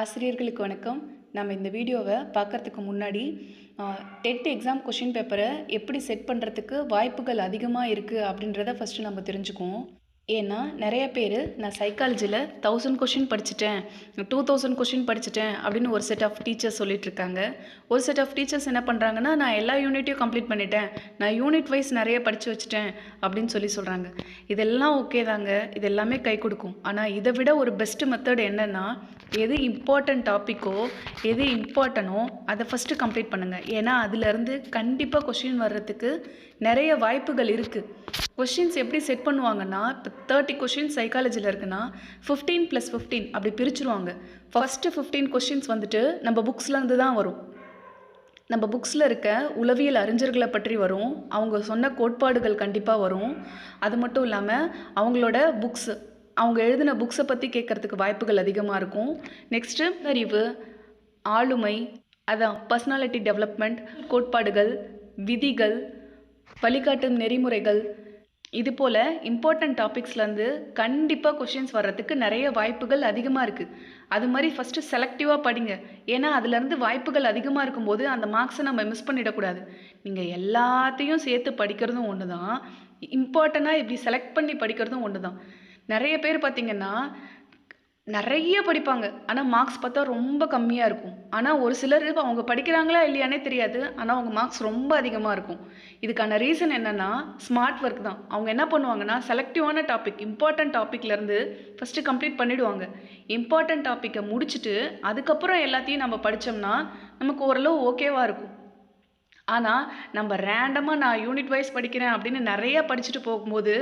ஆசிரியர்களுக்கு வணக்கம். நம்ம இந்த வீடியோவை பார்க்கறதுக்கு முன்னாடி டெட் எக்ஸாம் கொஷின் பேப்பரை எப்படி செட் பண்ணுறதுக்கு வாய்ப்புகள் அதிகமாக இருக்குது அப்படின்றத ஃபஸ்ட்டு நம்ம தெரிஞ்சுக்குவோம். ஏன்னா நிறைய பேர் நான் சைக்காலஜியில் தௌசண்ட் கொஷின் படிச்சுட்டேன் டூ தௌசண்ட் கொஷின் படிச்சுட்டேன் அப்படின்னு ஒரு செட் ஆஃப் டீச்சர்ஸ் சொல்லிட்டு இருக்காங்க. ஒரு செட் ஆஃப் டீச்சர்ஸ் என்ன பண்ணுறாங்கன்னா நான் எல்லா யூனிட்டையும் கம்ப்ளீட் பண்ணிட்டேன். நான் யூனிட் வைஸ் நிறைய படித்து வச்சுட்டேன் அப்படின்னு சொல்லி சொல்கிறாங்க இதெல்லாம் ஓகே தாங்க. இது எல்லாமே கை கொடுக்கும். ஆனால் இதை விட ஒரு பெஸ்ட் மெத்தட் என்னென்னா எது இம்பார்ட்டன்ட் டாப்பிக்கோ எது இம்பார்ட்டனோ அதை ஃபஸ்ட்டு கம்ப்ளீட் பண்ணுங்கள் ஏன்னா அதுலேருந்து கண்டிப்பாக கொஷின் வர்றதுக்கு நிறைய வாய்ப்புகள் இருக்குது கொஷின்ஸ் எப்படி செட் பண்ணுவாங்கன்னா இப்போ தேர்ட்டி கொஷின்ஸ் சைக்காலஜியில் இருக்குன்னா ஃபிஃப்டீன் ப்ளஸ் ஃபிஃப்டீன் அப்படி பிரிச்சுருவாங்க. ஃபஸ்ட்டு ஃபிஃப்டீன் கொஷின்ஸ் வந்துட்டு நம்ம புக்ஸ்லேருந்து தான் வரும். நம்ம புக்ஸில் இருக்க உளவியல் அறிஞர்களை பற்றி வரும். அவங்க சொன்ன கோட்பாடுகள் கண்டிப்பாக வரும். அது மட்டும் இல்லாமல் அவங்களோட புக்ஸு அவங்க எழுதின புக்ஸை பற்றி கேட்குறதுக்கு வாய்ப்புகள் அதிகமாக இருக்கும். நெக்ஸ்ட்டு அறிவு ஆளுமை அதான் பர்சனாலிட்டி டெவலப்மெண்ட் கோட்பாடுகள் விதிகள் வழிகாட்டும் நெறிமுறைகள். இது போல் இம்பார்ட்டண்ட் டாபிக்ஸ்லேருந்து கண்டிப்பாக கொஷின்ஸ் வர்றதுக்கு நிறைய வாய்ப்புகள் அதிகமாக இருக்குது அது மாதிரி ஃபஸ்ட்டு செலக்டிவாக படிங்க. ஏன்னா அதுலேருந்து வாய்ப்புகள் அதிகமாக இருக்கும்போது அந்த மார்க்ஸை நம்ம மிஸ் பண்ணிடக்கூடாது. நீங்கள் எல்லாத்தையும் சேர்த்து படிக்கிறதும் ஒன்று தான் இம்பார்ட்டண்ட்டாக இப்படி செலக்ட் பண்ணி படிக்கிறதும் ஒன்று தான் நிறைய பேர் பார்த்திங்கன்னா நிறைய படிப்பாங்க. ஆனால் மார்க்ஸ் பார்த்தா ரொம்ப கம்மியாக இருக்கும். ஆனால் ஒரு சிலர் அவங்க படிக்கிறாங்களா இல்லையானே தெரியாது. ஆனால் அவங்க மார்க்ஸ் ரொம்ப அதிகமாக இருக்கும். இதுக்கான ரீசன் என்னென்னா ஸ்மார்ட் ஒர்க் தான். அவங்க என்ன பண்ணுவாங்கன்னா செலக்டிவான டாபிக் இம்பார்ட்டன்ட் டாப்பிக்லேருந்து ஃபஸ்ட்டு கம்ப்ளீட் பண்ணிவிடுவாங்க இம்பார்ட்டன்ட் டாப்பிக்கை முடிச்சுட்டு அதுக்கப்புறம் எல்லாத்தையும் நம்ம படித்தோம்னா நமக்கு ஓரளவு ஓகேவாக இருக்கும். ஆனால் நம்ம ரேண்டமாக நான் யூனிட் வைஸ் படிக்கிறேன் அப்படின்னு நிறையா படிச்சுட்டு போகும்போது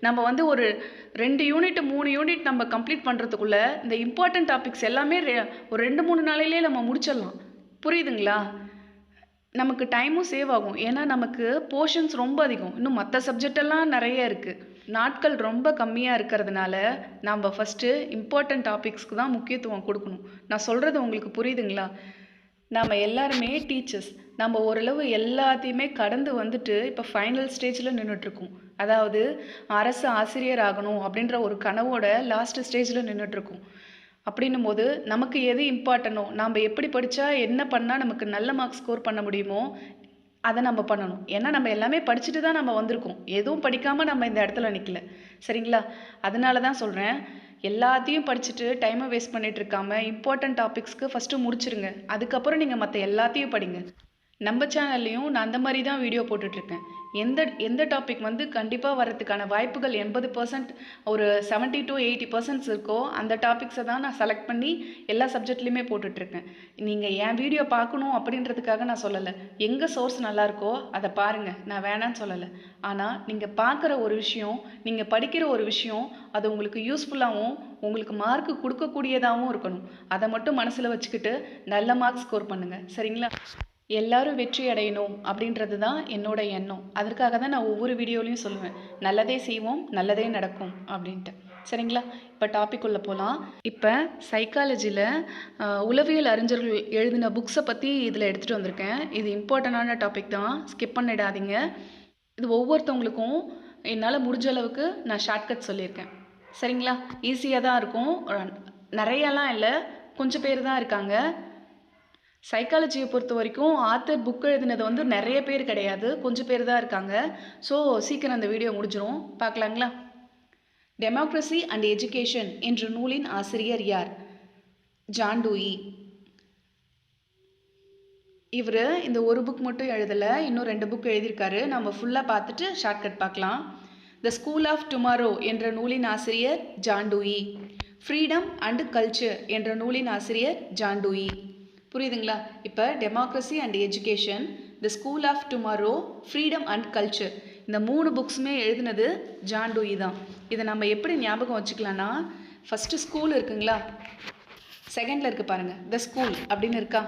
நம்ம வந்து ஒரு ரெண்டு யூனிட் மூணு யூனிட் நம்ம கம்ப்ளீட் பண்ணுறதுக்குள்ளே இந்த இம்பார்ட்டன்ட் டாபிக்ஸ் எல்லாமே ஒரு ரெண்டு மூணு நாளையிலே நம்ம முடிச்சிடலாம். புரியுதுங்களா? நமக்கு டைமும் சேவ் ஆகும். ஏன்னா நமக்கு போர்ஷன்ஸ் ரொம்ப அதிகம். இன்னும் மற்ற சப்ஜெக்டெல்லாம் நிறைய இருக்குது நாட்கள் ரொம்ப கம்மியாக இருக்கிறதுனால நம்ம ஃபஸ்ட்டு இம்பார்ட்டன்ட் டாபிக்ஸ்க்கு தான் முக்கியத்துவம் கொடுக்கணும். நான் சொல்கிறது உங்களுக்கு புரியுதுங்களா? நம்ம எல்லாருமே டீச்சர்ஸ் நம்ம ஓரளவு எல்லாத்தையுமே கடந்து வந்துட்டு இப்போ ஃபைனல் ஸ்டேஜில் நின்றுட்டுருக்கோம் அதாவது அரசு ஆசிரியர் ஆகணும் அப்படின்ற ஒரு கனவோட லாஸ்ட் ஸ்டேஜில் நின்றுட்டுருக்கோம் அப்படின்னும் போது நமக்கு எது இம்பார்ட்டனோ நாம் எப்படி படித்தா என்ன பண்ணால் நமக்கு நல்ல மார்க் ஸ்கோர் பண்ண முடியுமோ அதை நம்ம பண்ணணும். ஏன்னா நம்ம எல்லாமே படிச்சுட்டு தான் நம்ம வந்திருக்கோம். எதுவும் படிக்காமல் நம்ம இந்த இடத்துல நிற்கல சரிங்களா? அதனால தான் சொல்கிறேன் எல்லாத்தையும் படிச்சுட்டு டைமை வேஸ்ட் பண்ணிகிட்டு இருக்காமல் இம்பார்ட்டன்ட் டாபிக்ஸ்க்கு ஃபஸ்ட்டு முடிச்சிருங்க. அதுக்கப்புறம் நீங்கள் மற்ற எல்லாத்தையும் படிங்க. நம்ம சேனல்லையும் நான் அந்த மாதிரி தான் வீடியோ போட்டுட்ருக்கேன். எந்த எந்த டாபிக் வந்து கண்டிப்பாக வரதுக்கான வாய்ப்புகள் எண்பது பர்சன்ட் ஒரு செவன்ட்டி டு எயிட்டி பர்சன்ட்ஸ் இருக்கோ அந்த டாபிக்ஸை தான் நான் செலக்ட் பண்ணி எல்லா சப்ஜெக்ட்லேயுமே போட்டுட்ருக்கேன். நீங்கள் என் வீடியோ பார்க்கணும் அப்படின்றதுக்காக நான் சொல்லலை. எங்கே சோர்ஸ் நல்லாயிருக்கோ அதை பாருங்கள் நான் வேணான்னு சொல்லலை. ஆனால் நீங்கள் பார்க்குற ஒரு விஷயம் நீங்கள் படிக்கிற ஒரு விஷயம் அது உங்களுக்கு யூஸ்ஃபுல்லாகவும் உங்களுக்கு மார்க்கு கொடுக்கக்கூடியதாகவும் இருக்கணும். அதை மட்டும் மனசில் வச்சுக்கிட்டு நல்ல மார்க் ஸ்கோர் பண்ணுங்கள் சரிங்களா? எல்லாரும் வெற்றி அடையணும் அப்படின்றது தான் என்னோட எண்ணம். அதற்காக தான் நான் ஒவ்வொரு வீடியோலையும் சொல்லுவேன். நல்லதே செய்வோம் நல்லதே நடக்கும் அப்படின்ட்டு. சரிங்களா? இப்போ டாபிக் உள்ள போகலாம் இப்போ சைக்காலஜியில் உளவியல் அறிஞர்கள் எழுதின புக்ஸை பற்றி இதில் எடுத்துகிட்டு வந்திருக்கேன். இது இம்பார்ட்டண்டான டாபிக் தான். ஸ்கிப் பண்ணிடாதீங்க. இது ஒவ்வொருத்தவங்களுக்கும் என்னால் முடிஞ்ச அளவுக்கு நான் ஷார்ட்கட் சொல்லியிருக்கேன். சரிங்களா? ஈஸியாக தான் இருக்கும். நிறையலாம் இல்லை. கொஞ்சம் பேர் தான் இருக்காங்க. சைக்காலஜியை பொறுத்த வரைக்கும் ஆத்தர் புக் எழுதினது வந்து நிறைய பேர் கிடையாது. கொஞ்சம் பேர் தான் இருக்காங்க. ஸோ சீக்கிரம் அந்த வீடியோ முடிஞ்சிரும். பார்க்கலாங்களா? டெமோக்ரஸி அண்ட் எஜுகேஷன் என்ற நூலின் ஆசிரியர் யார்? ஜான்டூயி இவர் இந்த ஒரு புக் மட்டும் எழுதலை இன்னும் ரெண்டு புக் எழுதியிருக்காரு. நம்ம ஃபுல்லாக பார்த்துட்டு ஷார்ட்கட் பார்க்கலாம். த ஸ்கூல் ஆஃப் டுமாரோ என்ற நூலின் ஆசிரியர் ஜான்டூயி ஃப்ரீடம் அண்ட் கல்ச்சர் என்ற நூலின் ஆசிரியர் ஜான்டூயி புரியுதுங்களா? இப்போ democracy and education the school of tomorrow freedom and culture இந்த மூணு புக்ஸுமே எழுதினது ஜான் டூயி தான். இதை நம்ம எப்படி ஞாபகம் வச்சுக்கலான்னா ஃபஸ்ட்டு ஸ்கூல் இருக்குங்களா? செகண்டில் இருக்குது பாருங்கள் த ஸ்கூல் அப்படின்னு இருக்கா?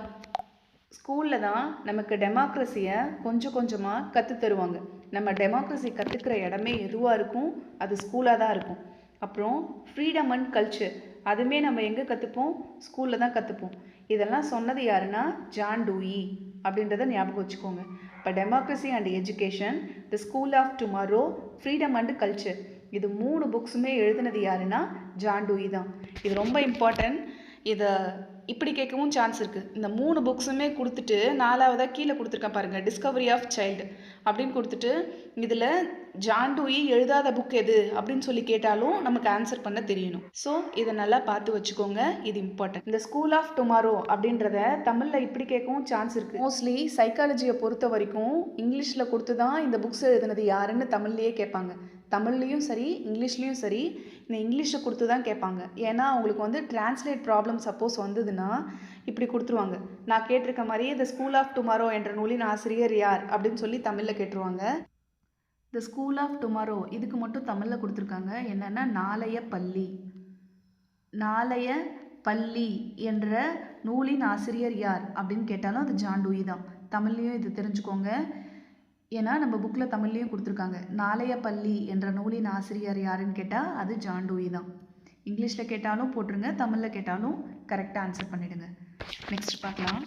ஸ்கூலில் தான் நமக்கு டெமோக்ரஸியை கொஞ்சம் கொஞ்சமாக கற்று தருவாங்க. நம்ம டெமோக்ரஸி கற்றுக்கிற இடமே எதுவாக இருக்கும்? அது ஸ்கூலாக தான் இருக்கும். அப்புறம் ஃப்ரீடம் அண்ட் கல்ச்சர் அதுவுமே நம்ம எங்கே கற்றுப்போம் ஸ்கூலில் தான் கற்றுப்போம் இதெல்லாம் சொன்னது யாருன்னா ஜான் டூயி அப்படின்றத ஞாபகம் வச்சுக்கோங்க. இப்போ democracy and education the school of tomorrow freedom and culture இது மூணு புக்ஸுமே எழுதினது யாருன்னா ஜான் டூயி தான். இது ரொம்ப இம்பார்ட்டன்ட் இதை இப்படி கேட்கவும் சான்ஸ் இருக்குது இந்த மூணு புக்ஸுமே கொடுத்துட்டு நாலாவதாக கீழே கொடுத்துருக்கேன் பாருங்கள் டிஸ்கவரி ஆஃப் சைல்டு அப்படின்னு கொடுத்துட்டு இதில் ஜாண்டூயி எழுதாத புக் எது அப்படின்னு சொல்லி கேட்டாலும் நமக்கு ஆன்சர் பண்ண தெரியணும். ஸோ இதை நல்லா பார்த்து வச்சுக்கோங்க இது இம்பார்ட்டன்ட் இந்த ஸ்கூல் ஆஃப் டுமாரோ அப்படின்றத தமிழில் இப்படி கேட்கவும் சான்ஸ் இருக்குது மோஸ்ட்லி சைக்காலஜியை பொறுத்த வரைக்கும் இங்கிலீஷில் கொடுத்து தான் இந்த புக்ஸ் எழுதுனது யாருன்னு தமிழ்லேயே கேட்பாங்க. தமிழ்லேயும் சரி இங்கிலீஷ்லேயும் சரி இந்த இங்கிலீஷை கொடுத்து தான் கேட்பாங்க. ஏன்னா அவங்களுக்கு வந்து டிரான்ஸ்லேட் ப்ராப்ளம் சப்போஸ் வந்ததுன்னா இப்படி கொடுத்துருவாங்க. நான் கேட்டிருக்க மாதிரி த ஸ்கூல் ஆஃப் டுமாரோ என்ற நூலின் ஆசிரியர் யார்? அப்படின்னு சொல்லி தமிழில் கேட்டுருவாங்க. த ஸ்கூல் ஆஃப் டுமாரோ இதுக்கு மட்டும் தமிழில் கொடுத்துருக்காங்க. என்னென்னா நாளைய பள்ளி. நாளைய பள்ளி என்ற நூலின் ஆசிரியர் யார்? அப்படின்னு கேட்டாலும் அது ஜாண்டூயி தான். தமிழ்லேயும் இது தெரிஞ்சுக்கோங்க. ஏன்னா நம்ம புக்கில் தமிழ்லேயும் கொடுத்துருக்காங்க. நாளைய பள்ளி என்ற நூலின் ஆசிரியர் யாருன்னு கேட்டால் அது ஜான் டூயி தான். இங்கிலீஷில் கேட்டாலும் போட்டுருங்க தமிழில் கேட்டாலும் கரெக்டாக ஆன்சர் பண்ணிடுங்க. நெக்ஸ்ட் பார்க்கலாம்.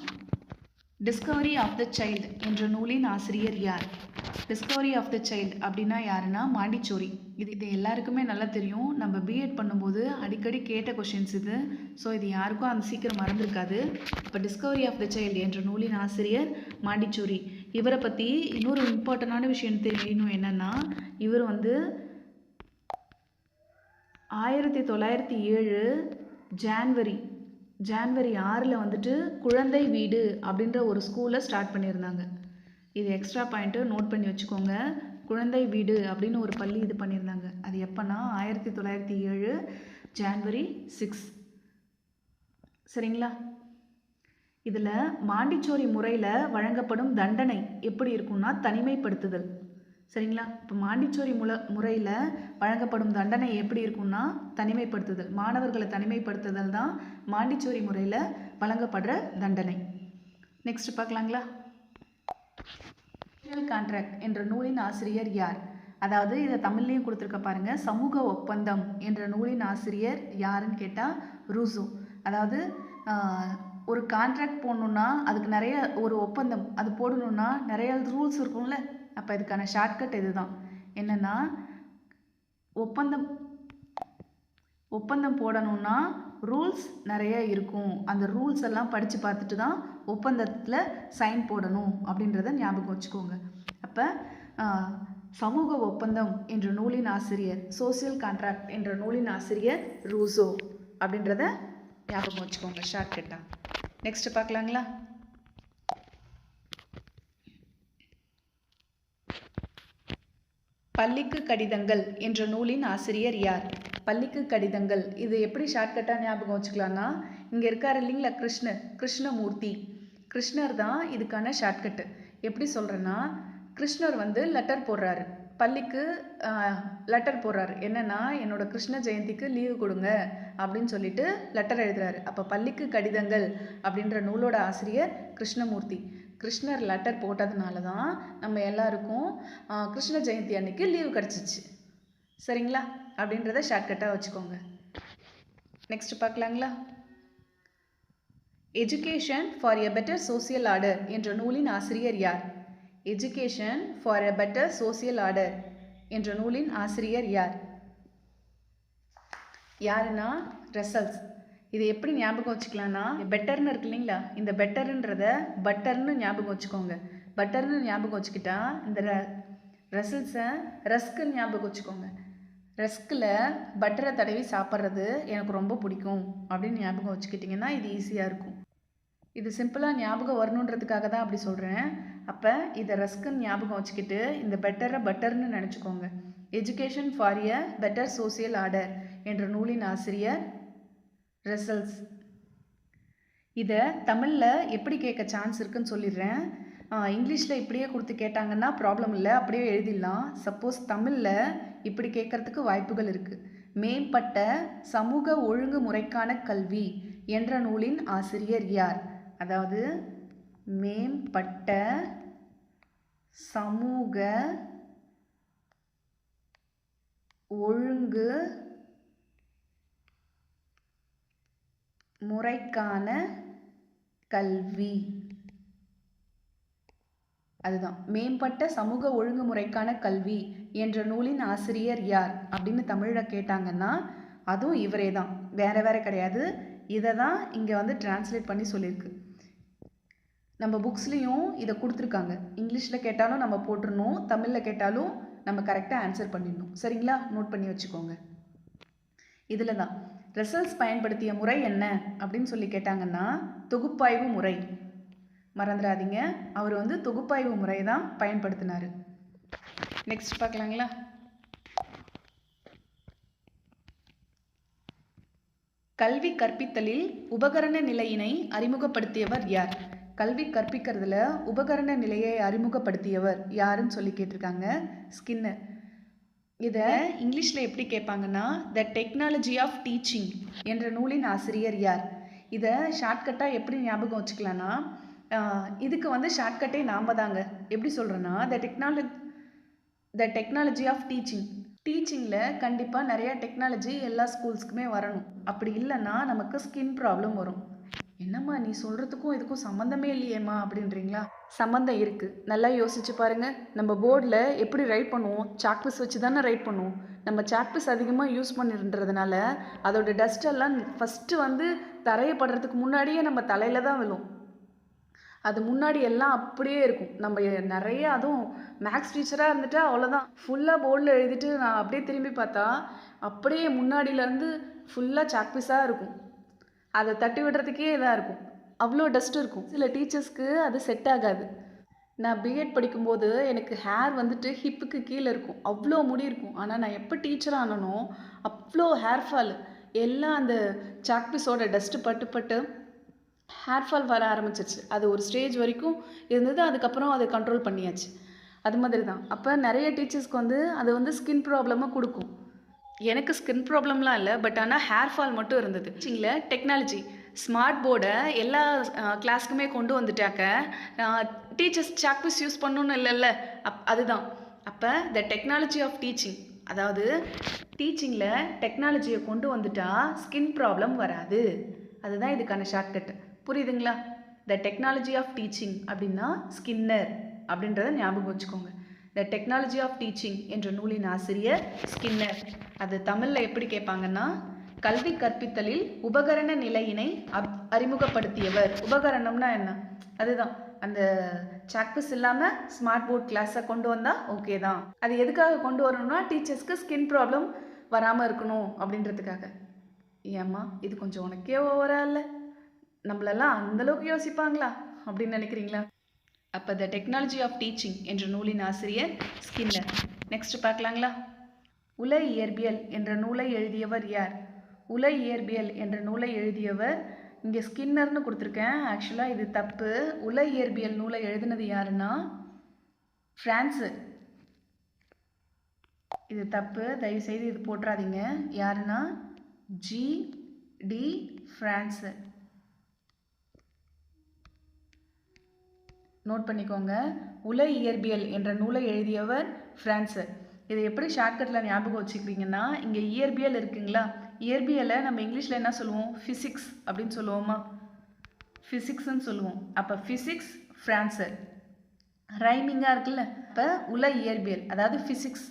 டிஸ்கவரி ஆஃப் த சைல்டு என்ற நூலின் ஆசிரியர் யார்? டிஸ்கவரி ஆஃப் த சைல்டு அப்படின்னா யாருன்னா மாண்டிச்சோரி. இது இது எல்லாருக்குமே நல்லா தெரியும். நம்ம பிஎட் பண்ணும்போது அடிக்கடி கேட்ட கொஷின்ஸ் இது. ஸோ இது யாருக்கும் அந்த சீக்கிரம் மறந்துருக்காது. இப்போ டிஸ்கவரி ஆஃப் த சைல்டு என்ற நூலின் ஆசிரியர் மாண்டிச்சூரி. இவரை பற்றி இன்னொரு இம்பார்ட்டண்டான விஷயம் தெரியணும் என்னென்னா இவர் வந்து ஆயிரத்தி தொள்ளாயிரத்தி ஏழு ஜான்வரி ஜான்வரி ஆறில் வந்துட்டு குழந்தை வீடு அப்படின்ற ஒரு ஸ்கூலை ஸ்டார்ட் பண்ணியிருந்தாங்க. இது எக்ஸ்ட்ரா பாயிண்ட்டு நோட் பண்ணி வச்சுக்கோங்க. குழந்தை வீடு அப்படின்னு ஒரு பள்ளி இது பண்ணியிருந்தாங்க. அது எப்போனா ஆயிரத்தி தொள்ளாயிரத்தி ஏழு ஜான்வரி சிக்ஸ் சரிங்களா? இதில் மாண்டிச்சோரி முறையில் வழங்கப்படும் தண்டனை எப்படி இருக்கும்னா தனிமைப்படுத்துதல். சரிங்களா? இப்போ மாண்டிச்சோரி முல முறையில் வழங்கப்படும் தண்டனை எப்படி இருக்கும்னா தனிமைப்படுத்துதல். மாணவர்களை தனிமைப்படுத்துதல் தான் மாண்டிச்சோரி முறையில் வழங்கப்படுற தண்டனை. நெக்ஸ்ட் பார்க்கலாங்களா? கான்ட்ராக்ட் என்ற நூலின் ஆசிரியர் யார்? அதாவது இதை தமிழ்லேயும் கொடுத்துருக்க பாருங்க. சமூக ஒப்பந்தம் என்ற நூலின் ஆசிரியர் யாருன்னு கேட்டால் ரூசோ. அதாவது ஒரு கான்ட்ராக்ட் போடணுன்னா அதுக்கு நிறைய ஒரு ஒப்பந்தம் அது போடணுன்னா நிறைய ரூல்ஸ் இருக்கும்ல. அப்போ இதுக்கான ஷார்ட்கட் இதுதான். என்னென்னா ஒப்பந்தம் ஒப்பந்தம் போடணும்னா ரூல்ஸ் நிறைய இருக்கும். அந்த ரூல்ஸ் எல்லாம் படித்து பார்த்துட்டு தான் ஒப்பந்தத்தில் சைன் போடணும் அப்படின்றத ஞாபகம் வச்சுக்கோங்க. அப்போ சமூக ஒப்பந்தம் என்ற நூலின் ஆசிரியர் சோசியல் கான்ட்ராக்ட் என்ற நூலின் ஆசிரியர் ரூசோ அப்படின்றத ஞாபகம் வச்சுக்கோங்க ஷார்ட்கட்டாக நெக்ஸ்ட் பார்க்கலாங்களா? பள்ளிக்கு கடிதங்கள் என்ற நூலின் ஆசிரியர் யார்? பள்ளிக்கு கடிதங்கள். இது எப்படி ஷார்ட்கட்டாக ஞாபகம் வச்சுக்கலாம்னா இங்கே இருக்கார் இல்லைங்களா கிருஷ்ணர் கிருஷ்ணமூர்த்தி. கிருஷ்ணர் தான் இதுக்கான ஷார்ட்கட்டு எப்படி சொல்கிறேன்னா கிருஷ்ணர் வந்து லெட்டர் போடுறாரு. பள்ளிக்கு லெட்டர் போடுறாரு. என்னென்னா என்னோட கிருஷ்ண ஜெயந்திக்கு லீவு கொடுங்க அப்படின்னு சொல்லிட்டு லெட்டர் எழுதுறாரு. அப்போ பள்ளிக்கு கடிதங்கள் அப்படின்ற நூலோட ஆசிரியர் கிருஷ்ணமூர்த்தி. கிருஷ்ணர் லெட்டர் போட்டதுனால தான் நம்ம எல்லாருக்கும் கிருஷ்ண ஜெயந்தி அன்னைக்கு லீவு கிடச்சிச்சு. சரிங்களா? அப்படின்றத ஷார்ட்கட்டாக வச்சுக்கோங்க. Next பார்க்கலாங்களா? Education for a better social order என்ற நூலின் ஆசிரியர் யார்? Education for a better social order என்ற நூலின் ஆசிரியர் யார்? யாருன்னா ரெசல்ஸ் இது எப்படி ஞாபகம் வச்சுக்கலாம்னா பெட்டர்னு இருக்கு இல்லைங்களா? இந்த பெட்டர்ன்றத பட்டர்னு ஞாபகம் வச்சுக்கோங்க. பட்டர்னு ஞாபகம் வச்சுக்கிட்டா இந்த ரெசல்ஸை ரஸ்க்குன்னு ஞாபகம் வச்சுக்கோங்க. ரஸ்கில் பட்டரை தடவி சாப்பிட்றது எனக்கு ரொம்ப பிடிக்கும் அப்படின்னு ஞாபகம் வச்சுக்கிட்டிங்கன்னா இது ஈஸியாக இருக்கும். இது சிம்பிளாக ஞாபகம் வரணுன்றதுக்காக தான் அப்படி சொல்கிறேன் அப்போ இதை ரஸ்க்குன்னு ஞாபகம் வச்சுக்கிட்டு இந்த பெட்டரை பட்டர்னு நினச்சிக்கோங்க. Education for a better social order என்ற நூலின் ஆசிரியர் ரெசல்ஸ் இதை தமிழில் எப்படி கேட்க சான்ஸ் இருக்குன்னு சொல்லிடுறேன். இங்கிலீஷில் இப்படியே கொடுத்து கேட்டாங்கன்னா ப்ராப்ளம் இல்லை. அப்படியே எழுதிடலாம். சப்போஸ் தமிழில் இப்படி கேட்கறதுக்கு வாய்ப்புகள் இருக்குது மேம்பட்ட சமூக ஒழுங்குமுறைக்கான கல்வி என்ற நூலின் ஆசிரியர் யார்? அதாவது மேம்பட்ட சமூக ஒழுங்கு முறைக்கான கல்வி. அதுதான். மேம்பட்ட சமூக ஒழுங்குமுறைக்கான கல்வி என்ற நூலின் ஆசிரியர் யார் அப்படின்னு தமிழில் கேட்டாங்கன்னா அதுவும் இவரே தான். வேற வேற கிடையாது. இதை தான் இங்கே வந்து டிரான்ஸ்லேட் பண்ணி சொல்லியிருக்கு. நம்ம புக்ஸ்லேயும் இதை கொடுத்துருக்காங்க. இங்கிலீஷில் கேட்டாலும் நம்ம போட்டுடணும் தமிழில் கேட்டாலும் நம்ம கரெக்டாக ஆன்சர் பண்ணிடணும். சரிங்களா? நோட் பண்ணி வச்சுக்கோங்க. இதில் தான். ரிசல்ட்ஸ் பயன்படுத்திய முறை என்ன? அப்படின்னு சொல்லி கேட்டாங்கன்னா தொகுப்பாய்வு முறை. மறந்துடாதீங்க. அவர் வந்து தொகுப்பாய்வு முறை தான் பயன்படுத்தினார். நெக்ஸ்ட் பார்க்கலாங்களா? கல்வி கற்பித்தலில் உபகரண நிலையினை அறிமுகப்படுத்தியவர் யார்? கல்வி கற்பிக்கிறதுல உபகரண நிலையை அறிமுகப்படுத்தியவர் யாருன்னு சொல்லி கேட்டிருக்காங்க ஸ்கின்னர். இதை இங்கிலீஷில் எப்படி கேட்பாங்கன்னா த டெக்னாலஜி ஆஃப் டீச்சிங் என்ற நூலின் ஆசிரியர் யார்? இதை ஷார்ட்கட்டாக எப்படி ஞாபகம் வச்சுக்கலான்னா இதுக்கு வந்து ஷார்ட்கட்டே நாம தாங்க. எப்படி சொல்கிறேன்னா the technology the technology of teaching டீச்சிங்கில் கண்டிப்பாக நிறையா டெக்னாலஜி எல்லா ஸ்கூல்ஸ்க்குமே வரணும். அப்படி இல்லைன்னா நமக்கு ஸ்கின் ப்ராப்ளம் வரும். என்னம்மா நீ சொல்கிறதுக்கும் இதுக்கும் சம்மந்தமே இல்லையேம்மா அப்படின்றீங்களா? சம்மந்தம் இருக்குது நல்லா யோசிச்சு பாருங்க. நம்ம போர்டில் எப்படி ரைட் பண்ணுவோம்? சாக்பீஸ் வச்சு தானே ரைட் பண்ணுவோம். நம்ம சாக்பீஸ் அதிகமாக யூஸ் பண்ணிருன்றதுனால அதோட டஸ்டெல்லாம் ஃபஸ்ட்டு வந்து தரையப்படுறதுக்கு முன்னாடியே நம்ம தலையில் தான் விழும். அது முன்னாடி எல்லாம் அப்படியே இருக்கும். நம்ம நிறைய அதுவும் மேக்ஸ் டீச்சராக இருந்துட்டு அவ்வளோதான் ஃபுல்லாக போர்டில் எழுதிட்டு நான் அப்படியே திரும்பி பார்த்தா அப்படியே முன்னாடியிலேருந்து ஃபுல்லாக சாக்பீஸாக இருக்கும். அதை தட்டி விடுறதுக்கே இதாக இருக்கும். அவ்வளோ டஸ்ட் இருக்கும். சில டீச்சர்ஸ்க்கு அது செட் ஆகாது. நான் பிஎட் படிக்கும்போது எனக்கு ஹேர் வந்துட்டு ஹிப்புக்கு கீழே இருக்கும். அவ்வளோ முடி இருக்கும். ஆனால் நான் எப்போ டீச்சர் ஆனனோ அவ்வளோ ஹேர் ஃபால் எல்லாம் அந்த சாக்பீஸோட டஸ்ட்டு பட்டு பட்டு ஹேர் ஃபால் வர ஆரம்பிச்சிருச்சு. அது ஒரு ஸ்டேஜ் வரைக்கும் இருந்தது. அதுக்கப்புறம் அதை கண்ட்ரோல் பண்ணியாச்சு. அது மாதிரி தான் அப்போ நிறைய டீச்சர்ஸ்க்கு வந்து அது வந்து ஸ்கின் ப்ராப்ளமாக கொடுக்கும். எனக்கு ஸ்கின் ப்ராப்ளம்லாம் இல்லை பட் ஆனால் ஹேர் ஃபால் மட்டும் இருந்தது. டீச்சிங்கில் டெக்னாலஜி ஸ்மார்ட் போர்டை எல்லா கிளாஸ்க்குமே கொண்டு வந்துட்டாக்க டீச்சர்ஸ் சாக்பீஸ் யூஸ் பண்ணணும்னு இல்லைல்ல. அப் அதுதான். அப்போ த டெக்னாலஜி ஆஃப் டீச்சிங் அதாவது டீச்சிங்கில் டெக்னாலஜியை கொண்டு வந்துட்டா ஸ்கின் ப்ராப்ளம் வராது. அதுதான் இதுக்கான ஷார்ட்கட் புரியுதுங்களா? த டெக்னாலஜி ஆஃப் டீச்சிங் அப்படின்னா ஸ்கின்னர் அப்படின்றத ஞாபகம் வச்சுக்கோங்க. த டெக்னாலஜி ஆஃப் டீச்சிங் என்ற நூலின் ஆசிரியர் ஸ்கின்னர். அது தமிழில் எப்படி கேட்பாங்கன்னா கல்வி கற்பித்தலில் உபகரண நிலையினை அப் அறிமுகப்படுத்தியவர். உபகரணம்னா என்ன? அதுதான். அந்த சாக்பிஸ் இல்லாமல் ஸ்மார்ட் போர்ட் கிளாஸை கொண்டு வந்தால் ஓகே தான். அது எதுக்காக கொண்டு வரணும்னா டீச்சர்ஸ்க்கு ஸ்கின் ப்ராப்ளம் வராமல் இருக்கணும் அப்படின்றதுக்காக. ஏம்மா இது கொஞ்சம் உனக்கே ஓவரா இல்லை? நம்மளெல்லாம் அந்தளவுக்கு யோசிப்பாங்களா? அப்படின்னு நினைக்கிறீங்களா? அப்போ த டெக்னாலஜி ஆஃப் டீச்சிங் என்ற நூலின் ஆசிரியர் ஸ்கின்னர் நெக்ஸ்ட் பார்க்கலாங்களா? உல இயற்பியல் என்ற நூலை எழுதியவர் யார்? உல இயற்பியல் என்ற நூலை எழுதியவர் இங்கே ஸ்கின்னர்னு கொடுத்துருக்கேன். ஆக்சுவலாக இது தப்பு. உல இயற்பியல் நூலை எழுதினது யாருன்னா? ஃப்ரான்ஸு இது தப்பு. தயவுசெய்து இது போட்டுறாதீங்க யாருன்னா? ஜி டி ஃப்ரான்ஸு நோட் பண்ணிக்கோங்க. உல இயற்பியல் என்ற நூலை எழுதியவர் ஃப்ரான்ஸு இதை எப்படி ஷார்ட்கட்டில் ஞாபகம் வச்சுக்கிறீங்கன்னா இங்கே இயற்பியல் இருக்குங்களா? இயற்பியலை நம்ம இங்கிலீஷில் என்ன சொல்லுவோம்? ஃபிசிக்ஸ் அப்படின்னு சொல்லுவோமா? ஃபிசிக்ஸ்ன்னு சொல்லுவோம். அப்போ ஃபிசிக்ஸ் ஃப்ரான்ஸு ரைமிங்காக இருக்குல்ல? இப்போ உல இயற்பியல் அதாவது ஃபிசிக்ஸ்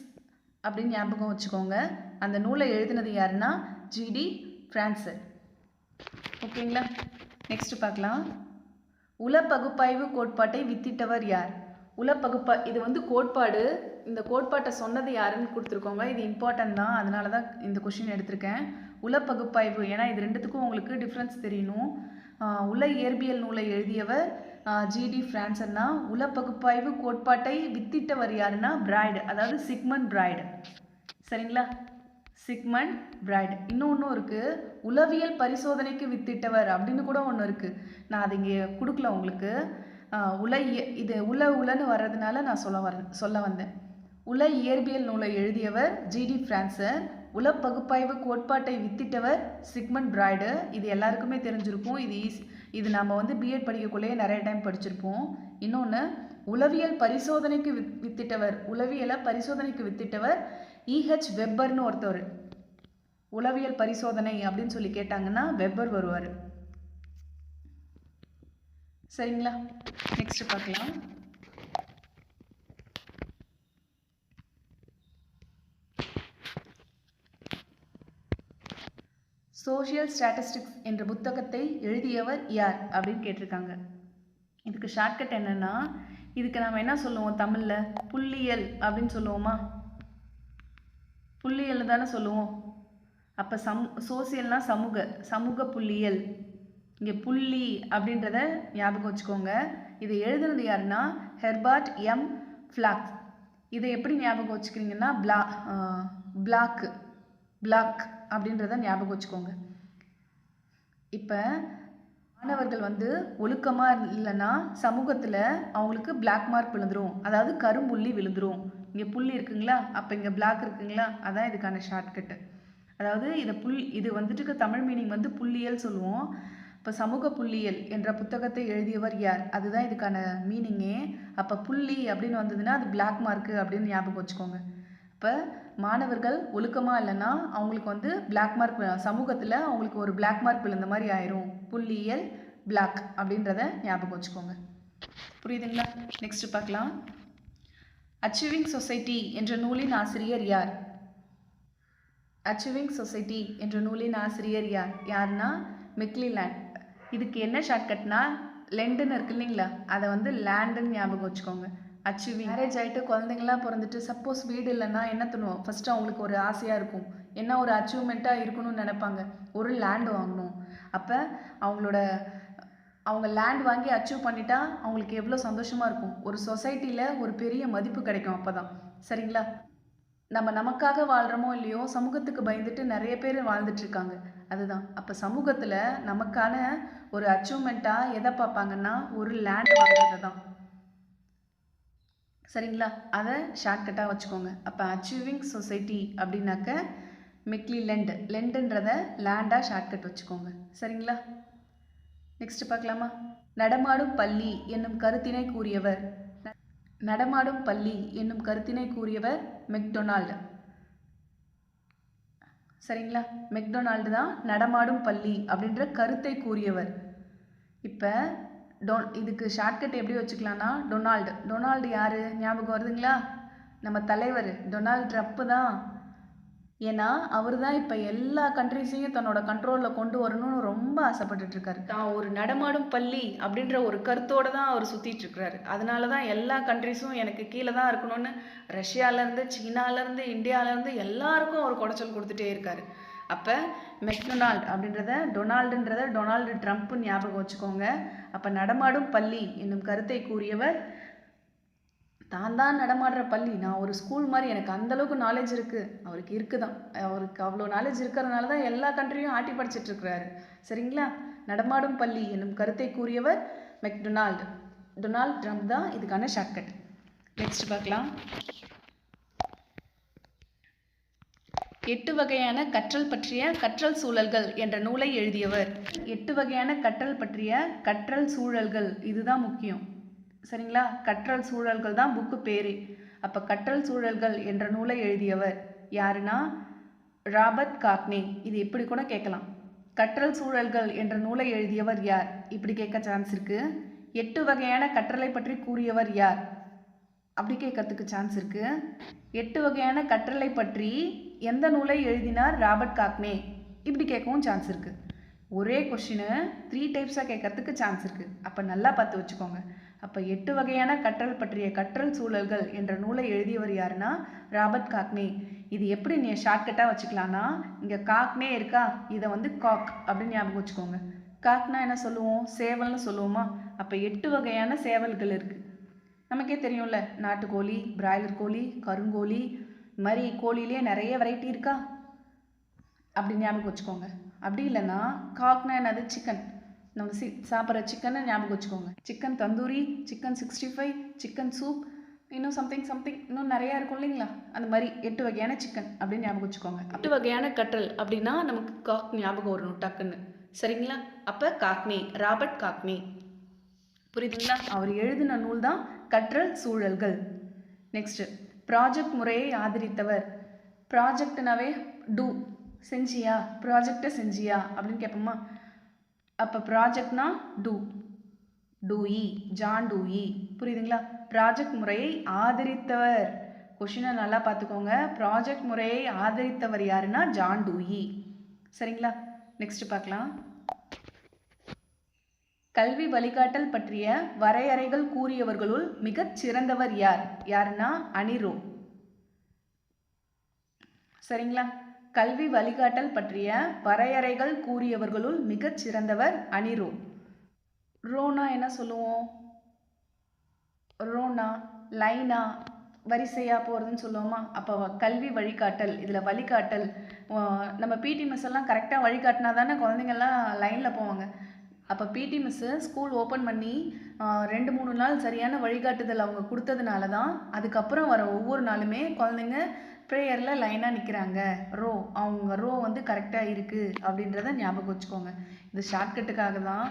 அப்படின்னு ஞாபகம் வச்சுக்கோங்க. அந்த நூலை எழுதினது யாருன்னா? ஜிடி ஃப்ரான்ஸர் ஓகேங்களா? நெக்ஸ்ட் பார்க்கலாம். உலப்பகுப்பாய்வு கோட்பாட்டை வித்திட்டவர் யார்? உலப்பகுப்பா இது வந்து கோட்பாடு. இந்த கோட்பாட்டை சொன்னது யாருன்னு கொடுத்துருக்கோங்க. இது இம்பார்ட்டன்ட் தான். அதனால தான் இந்த கொஷின் எடுத்திருக்கேன். உலப்பகுப்பாய்வு ஏன்னா இது ரெண்டுத்துக்கும் உங்களுக்கு டிஃப்ரென்ஸ் தெரியணும். உல இயற்பியல் நூலை எழுதியவர் ஜிடி ஃப்ரான்சன்னா உலப்பகுப்பாய்வு கோட்பாட்டை வித்திட்டவர் யாருன்னா பிராய்டு. அதாவது சிக்மன் பிராய்டு. சரிங்களா? Sigmund Freud. இன்னொன்றும் இருக்குது உளவியல் பரிசோதனைக்கு வித்திட்டவர் அப்படின்னு கூட ஒன்று இருக்குது நான் அது இங்கே கொடுக்கல உங்களுக்கு. உல இய- இது உல உலன்னு வர்றதுனால நான் சொல்ல வர சொல்ல வந்தேன். உல இயற்பியல் நூலை எழுதியவர் ஜிடி பிரான்சன். உல பகுப்பாய்வு கோட்பாட்டை வித்திட்டவர் சிக்மண்ட் பிராய்டு இது எல்லாருக்குமே தெரிஞ்சிருக்கும். இது ஈஸி இது நம்ம வந்து பிஎட் படிக்கக்குள்ளேயே நிறைய டைம் படிச்சிருப்போம். இன்னொன்று உளவியல் பரிசோதனைக்கு வித் வித்திட்டவர் உளவியலை பரிசோதனைக்கு வித்திட்டவர் இஹெச் வெப்பர்னு ஒருத்தர் உளவியல் பரிசோதனை அப்படின்னு சொல்லி கேட்டாங்கன்னா வெப்பர் வருவார். சரிங்களா? நெக்ஸ்ட் பார்க்கலாம். சோஷியல் ஸ்டாட்டிஸ்டிக்ஸ் என்ற புத்தகத்தை எழுதியவர் யார் அப்படின்னு கேட்டிருக்காங்க. இதுக்கு ஷார்ட்கட் என்னன்னா இதுக்கு நம்ம என்ன சொல்லுவோம் தமிழில்? புள்ளியியல் அப்படின்னு சொல்லுவோமா? புள்ளியல் தானே சொல்லுவோம். அப்போ சம் சோசியல்னால் சமூக சமூக புள்ளியல். இங்கே புள்ளி அப்படின்றத ஞாபகம் வச்சுக்கோங்க. இதை எழுதுனது யாருன்னா ஹெர்பார்ட் எம். ஃப்ளாக். இதை எப்படி ஞாபகம் வச்சுக்கிறீங்கன்னா பிளா பிளாக்கு பிளாக் அப்படின்றத ஞாபகம் வச்சுக்கோங்க. இப்போ மாணவர்கள் வந்து ஒழுக்கமாக இல்லைன்னா சமூகத்தில் அவங்களுக்கு பிளாக் மார்க் விழுந்துரும். அதாவது கரும்புள்ளி விழுந்துரும். இங்கே புல் இருக்குங்களா? அப்போ இங்கே பிளாக் இருக்குங்களா? அதான் இதுக்கான ஷார்ட்கட்டு அதாவது இதை புல் இது வந்துட்டு தமிழ் மீனிங் வந்து புள்ளியல் சொல்லுவோம். இப்போ சமூக புள்ளியியல் என்ற புத்தகத்தை எழுதியவர் யார்? அதுதான் இதுக்கான மீனிங்கே அப்போ புள்ளி அப்படின்னு வந்ததுன்னா அது பிளாக் மார்க்கு அப்படின்னு ஞாபகம் வச்சுக்கோங்க. இப்போ மாணவர்கள் ஒழுக்கமாக இல்லைன்னா அவங்களுக்கு வந்து பிளாக் மார்க் சமூகத்தில் அவங்களுக்கு ஒரு பிளாக் மார்க் விழுந்த மாதிரி ஆயிரும். புள்ளியியல் பிளாக் அப்படின்றத ஞாபகம் வச்சுக்கோங்க. புரியுதுங்களா? நெக்ஸ்ட் பார்க்கலாம். அச்சீவிங் சொசைட்டி என்ற நூலின் ஆசிரியர் யார்? அச்சீவிங் சொசைட்டி என்ற நூலின் ஆசிரியர் யார்? யாருன்னா மெக்லிலேண்ட் இதுக்கு என்ன ஷார்ட்கட்னா லெண்டுன்னு இருக்கு இல்லைங்களா? அதை வந்து லேண்டுன்னு ஞாபகம் வச்சுக்கோங்க. அச்சீவிங் மேரேஜ் ஆகிட்டு குழந்தைங்களாம் பிறந்துட்டு சப்போஸ் வீடு இல்லைன்னா என்ன தருவோம் ஃபஸ்ட்டு அவங்களுக்கு ஒரு ஆசையாக இருக்கும். என்ன ஒரு அச்சீவ்மெண்ட்டாக இருக்கணும்னு நினைப்பாங்க? ஒரு லேண்டு வாங்கணும். அப்போ அவங்களோட அவங்க லேண்ட் வாங்கி அச்சீவ் பண்ணிட்டா அவங்களுக்கு எவ்வளோ சந்தோஷமாக இருக்கும். ஒரு சொசைட்டியில் ஒரு பெரிய மதிப்பு கிடைக்கும் அப்போ தான் சரிங்களா? நம்ம நமக்காக வாழ்கிறோமோ இல்லையோ சமூகத்துக்கு பயந்துட்டு நிறைய பேர் வாழ்ந்துட்டுருக்காங்க அதுதான். அப்போ சமூகத்தில் நமக்கான ஒரு அச்சீவ்மெண்ட்டாக எதை பார்ப்பாங்கன்னா ஒரு லேண்ட் வாங்குறது தான். சரிங்களா? அதை ஷார்ட்கட்டாக வச்சுக்கோங்க. அப்போ அச்சீவிங் சொசைட்டி அப்படின்னாக்க மெக்லி லெண்ட் லெண்டுன்றத லேண்டாக ஷார்ட்கட் வச்சுக்கோங்க. சரிங்களா? நெக்ஸ்ட் பார்க்கலாமா? நடமாடும் பள்ளி என்னும் கருத்தினை கூறியவர். நடமாடும் பள்ளி என்னும் கருத்தினை கூறியவர் மெக்டொனால்டு. சரிங்களா? மெக்டொனால்டு தான் நடமாடும் பள்ளி அப்படின்ற கருத்தை கூறியவர். இப்போ டொ இதுக்கு ஷார்ட்கட் எப்படி வச்சுக்கலான்னா டொனால்டு. டொனால்டு யார்? ஞாபகம் வருதுங்களா? நம்ம தலைவர் டொனால்டு ட்ரம்ப்பு தான் ஏன்னா அவர் தான் இப்போ எல்லா கண்ட்ரிஸையும் தன்னோட கண்ட்ரோலில் கொண்டு வரணும்னு ரொம்ப ஆசைப்பட்டுட்டு இருக்காரு தான் ஒரு நடமாடும் பள்ளி அப்படின்ற ஒரு கருத்தோடு தான் அவர் சுற்றிட்டு இருக்கிறாரு அதனால தான் எல்லா கண்ட்ரிஸும் எனக்கு கீழே தான் இருக்கணும்னு ரஷ்யாவிலேருந்து சீனாலேருந்து இந்தியாவிலேருந்து எல்லாருக்கும் அவர் குடைச்சல் கொடுத்துட்டே இருக்காரு. அப்போ மெக்டொனால்டு அப்படின்றத டொனால்டுன்றத டொனால்டு ட்ரம்ப்னு ஞாபகம் வச்சுக்கோங்க. அப்போ நடமாடும் பள்ளி என்னும் கருத்தை கூறியவர் தான் தான் நடமாடுற பள்ளி. நான் ஒரு ஸ்கூல் மாதிரி எனக்கு அந்தளவுக்கு நாலேஜ் இருக்குது அவருக்கு இருக்குதான். அவருக்கு அவ்வளோ நாலேஜ் இருக்கிறதுனால தான் எல்லா கண்ட்ரியும் ஆட்டி படிச்சிட்ருக்கிறாரு சரிங்களா? நடமாடும் பள்ளி என்னும் கருத்தை கூறியவர் மெக்டொனால்டு. டொனால்ட் ட்ரம்ப் தான் இதுக்கான ஷார்ட்கட் நெக்ஸ்ட் பார்க்கலாம். எட்டு வகையான கற்றல் பற்றிய கற்றல் சூழல்கள் என்ற நூலை எழுதியவர். எட்டு வகையான கற்றல் பற்றிய கற்றல் சூழல்கள். இதுதான் முக்கியம். சரிங்களா? கற்றல் சூழல்கள் தான் புக்கு பேர். அப்போ கற்றல் சூழல்கள் என்ற நூலை எழுதியவர் யாருன்னா? Robert Gagne. இது இப்படி கூட கேட்கலாம். கற்றல் சூழல்கள் என்ற நூலை எழுதியவர் யார்? இப்படி கேட்க சான்ஸ் இருக்குது எட்டு வகையான கற்றலை பற்றி கூறியவர் யார்? அப்படி கேட்கறதுக்கு சான்ஸ் இருக்குது எட்டு வகையான கற்றலை பற்றி எந்த நூலை எழுதினார் ராபர்ட் காக்னே? இப்படி கேட்கவும் சான்ஸ் இருக்குது ஒரே கொஷினு த்ரீ டைப்ஸாக கேட்கறதுக்கு சான்ஸ் இருக்குது அப்போ நல்லா பார்த்து வச்சுக்கோங்க. அப்போ எட்டு வகையான கற்றல் பற்றிய கற்றல் சூழல்கள் என்ற நூலை எழுதியவர் யாருன்னா ராபர்ட் காக்னே இது எப்படி நீ ஷார்ட்கட்டாக வச்சுக்கலாம்னா இங்கே காக்னே இருக்கா? இதை வந்து காக் அப்படின்னு ஞாபகம் வச்சுக்கோங்க. காக்னா என்ன சொல்லுவோம்? சேவல்னு சொல்லுவோமா? அப்போ எட்டு வகையான சேவல்கள் இருக்குது நமக்கே தெரியும்ல நாட்டுக்கோழி பிராய்லர் கோழி கருங்கோழி இது மாதிரி கோழிலே நிறைய வெரைட்டி இருக்கா? அப்படி ஞாபகம் வச்சுக்கோங்க. அப்படி இல்லைன்னா காக்னா என்னது? சிக்கன் நம்ம சி சாப்பிட்ற சிக்கனை ஞாபகம் வச்சுக்கோங்க. Chicken tandoori chicken sixty five chicken soup இன்னும் சம்திங் சம்திங் இன்னும் நிறையா இருக்கும் இல்லைங்களா? அந்த மாதிரி எட்டு வகையான சிக்கன் அப்படின்னு ஞாபகம் வச்சுக்கோங்க. எட்டு வகையான கற்றல் அப்படின்னா நமக்கு காக் ஞாபகம் வரணும் டக்குன்னு. சரிங்களா? அப்போ காக்னே ராபர்ட் காக்னே. புரியுதுங்களா? அவர் எழுதின நூல் தான் கற்றல் சூழல்கள். நெக்ஸ்ட்டு ப்ராஜெக்ட் முறையை ஆதரித்தவர். ப்ராஜெக்ட்னாவே டூ செஞ்சியா? ப்ராஜெக்டை செஞ்சியா? அப்படின்னு கேட்போமா? அப்போ ப்ராஜெக்ட்னா டூ டூஇ ஜான் டூஇ புரியுதுங்களா? ப்ராஜெக்ட் முறையை ஆதரித்தவர். கொஷினை நல்லா பார்த்துக்கோங்க. ப்ராஜெக்ட் முறையை ஆதரித்தவர் யாருன்னா ஜான் டூஇ சரிங்களா? நெக்ஸ்ட் பார்க்கலாம். கல்வி வழிகாட்டல் பற்றிய வரையறைகள் கூறியவர்களுள் மிகச் சிறந்தவர் யார்? யாருன்னா அனிரோ. சரிங்களா? கல்வி வழிகாட்டல் பற்றிய வரையறைகள் கூறியவர்களுள் மிகச் சிறந்தவர் அனிரோ. ரோனா என்ன சொல்லுவோம்? ரோனா லைனா வரிசையாக போகிறதுன்னு சொல்லுவோமா? அப்போ கல்வி வழிகாட்டல் இதில் வழிகாட்டல் நம்ம பிடி மிஸ் எல்லாம் கரெக்டாக வழிகாட்டினா தானே குழந்தைங்கள்லாம் லைனில் போவாங்க. அப்போ பிடி மிஸ்ஸு ஸ்கூல் ஓப்பன் பண்ணி ரெண்டு மூணு நாள் சரியான வழிகாட்டுதல் அவங்க கொடுத்ததுனால தான் அதுக்கப்புறம் வர ஒவ்வொரு நாளுமே குழந்தைங்க ப்ரேயரில் லைனாக நிற்கிறாங்க ரோ அவங்க ரோ வந்து கரெக்டாக இருக்குது அப்படின்றத ஞாபகம் வச்சுக்கோங்க. இது ஷார்ட்கட்டுக்காக தான்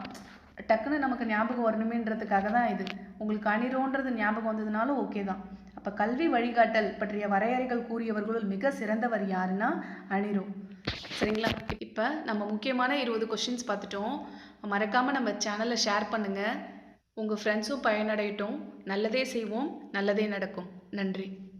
டக்குன்னு நமக்கு ஞாபகம் வரணுமேன்றதுக்காக தான் இது. உங்களுக்கு அணிரோன்றது ஞாபகம் வந்ததுனாலும் ஓகே தான். அப்போ கல்வி வழிகாட்டல் பற்றிய வரையறைகள் கூறியவர்களுள் மிக சிறந்தவர் யாருன்னா அனிரோ சரிங்களா? இப்போ நம்ம முக்கியமான இருபது கொஷின்ஸ் பார்த்துட்டோம். மறக்காமல் நம்ம சேனலை ஷேர் பண்ணுங்கள் உங்கள் ஃப்ரெண்ட்ஸும் பயனடையட்டும். நல்லதே செய்வோம். நல்லதே நடக்கும். நன்றி.